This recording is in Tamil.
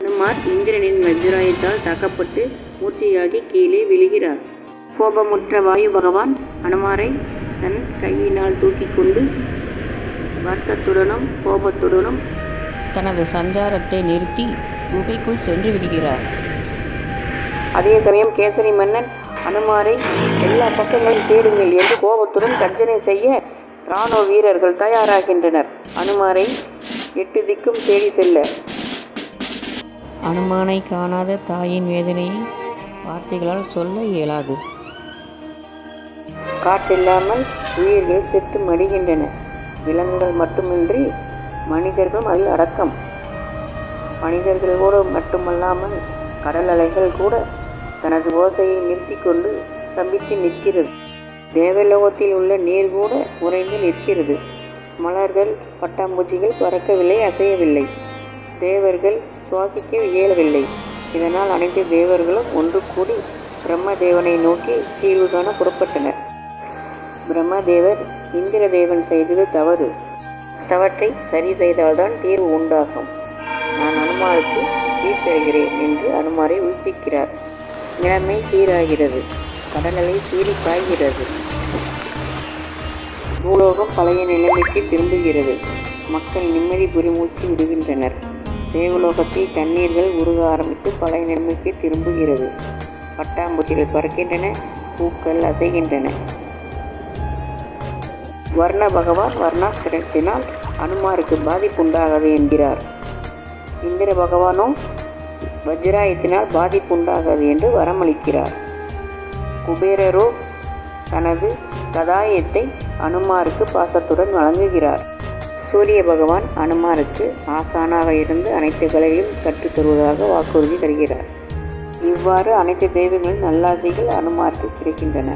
அனுமார் இந்திரனின் வஜ்ராயத்தால் தாக்கப்பட்டு மூர்த்தியாகி கீழே விழுகிறார். கோபமுற்ற வாயு பகவான் அனுமாரை தன் கையினால் தூக்கி கொண்டு வருத்தத்துடனும் கோபத்துடனும் தனது சஞ்சாரத்தை நிறுத்தி குகைக்குள் சென்று விடுகிறார். அதே சமயம் கேசரி மன்னன் அனுமாரை எல்லா பக்கங்களும் தேடுங்கள் என்று கோபத்துடன் கர்ஜனை செய்ய இராணுவ வீரர்கள் தயாராகின்றனர். அனுமாரை எட்டு திக்கும் தேடி செல்ல அனுமானை காணாத தாயின் வேதனையை வார்த்தைகளால் சொல்ல இயலாது. காற்றில்லாமல் உயிர்கள் செத்து மடிகின்றன விலங்குகள் மட்டுமின்றி மனிதர்களும் அதில் அடக்கம். மனிதர்களோடு மட்டுமல்லாமல் கடல் அலைகள் கூட தனது ஓசையை நிறுத்தி கொண்டு சம்பித்து நிற்கிறது. தேவலோகத்தில் உள்ள நீர் கூட உறைந்து நிற்கிறது. மலர்கள் பட்டாம்பூச்சிகள் பறக்கவில்லை அசையவில்லை. தேவர்கள் சுவாசிக்க இயலவில்லை. இதனால் அனைத்து தேவர்களும் ஒன்று கூடி பிரம்மதேவனை நோக்கி தீர்வு காண புறப்பட்டனர். பிரம்மதேவர் இந்திரதேவன் செய்தது தவறு. தவற்றை சரி செய்தால்தான் தீர்வு உண்டாகும். நான் அனுமாருக்கு சீர்தருகிறேன் என்று அனுமாரை உயிர்ப்பிக்கிறார். நிலைமை சீராகிறது. கடலலை சீறி காய்கிறது பூலோகம் பழைய நிலைமைக்கு திரும்புகிறது. மக்கள் நிம்மதி புரிமூச்சு விடுகின்றனர். தேவலோகத்தில் தண்ணீர்கள் உருக ஆரம்பித்து பழைய நிலைமைக்கு திரும்புகிறது. பட்டாம்பூச்சிகள் பறக்கின்றன பூக்கள் அசைகின்றன. வர்ண பகவான் வர்ணாசிரத்தினால் அனுமாருக்கு பாதிப்பு உண்டாகாது என்கிறார். இந்திர பகவானோ வஜ்ராயத்தினால் பாதிப்பு உண்டாகாது என்று வரமளிக்கிறார். குபேரரோ தனது கதாயத்தை அனுமாருக்கு பாசத்துடன் வழங்குகிறார். சூரிய பகவான் அனுமானுக்கு ஆசானாக இருந்து அனைத்து கலையும் கற்றுத் தருவதாக வாக்குறுதி தருகிறார். இவ்வாறு அனைத்து தெய்வங்களின் நல்லாசைகள் அனுமாருக்கு கிடைக்கின்றன.